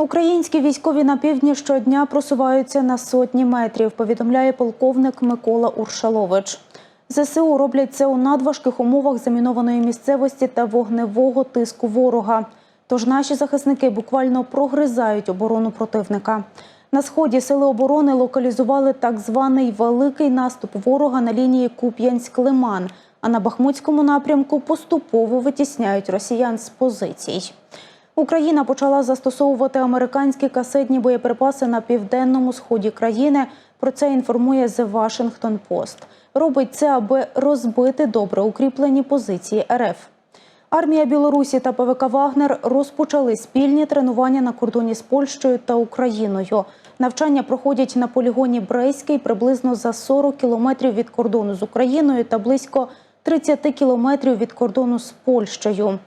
Українські військові на півдні щодня просуваються на сотні метрів, повідомляє полковник Микола Уршалович. ЗСУ роблять це у надважких умовах замінованої місцевості та вогневого тиску ворога. Тож наші захисники буквально прогризають оборону противника. На сході сили оборони локалізували так званий великий наступ ворога на лінії Куп'янськ-Лиман, а на Бахмутському напрямку поступово витісняють росіян з позицій. Україна почала застосовувати американські касетні боєприпаси на південному сході країни. Про це інформує The Washington Post. Робить це, аби розбити добре укріплені позиції РФ. Армія Білорусі та ПВК Вагнер розпочали спільні тренування на кордоні з Польщею та Україною. Навчання проходять на полігоні Брейський приблизно за 40 кілометрів від кордону з Україною та близько 30 кілометрів від кордону з Польщею.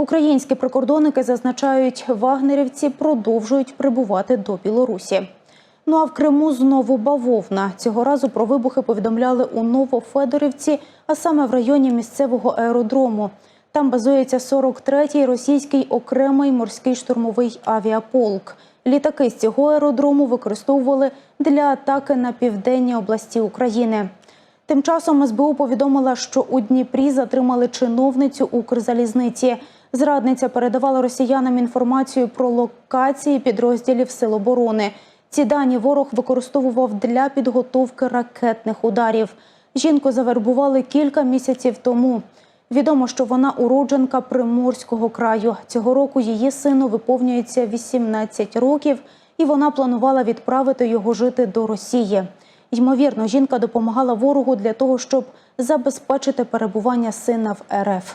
Українські прикордонники зазначають, вагнерівці продовжують прибувати до Білорусі. Ну а в Криму знову бавовна. Цього разу про вибухи повідомляли у Новофедорівці, а саме в районі місцевого аеродрому. Там базується 43-й російський окремий морський штурмовий авіаполк. Літаки з цього аеродрому використовували для атаки на південні області України. Тим часом СБУ повідомила, що у Дніпрі затримали чиновницю Укрзалізниці. Зрадниця передавала росіянам інформацію про локації підрозділів Сил оборони. Ці дані ворог використовував для підготовки ракетних ударів. Жінку завербували кілька місяців тому. Відомо, що вона уродженка Приморського краю. Цього року її сину виповнюється 18 років, і вона планувала відправити його жити до Росії. Ймовірно, жінка допомагала ворогу для того, щоб забезпечити перебування сина в РФ.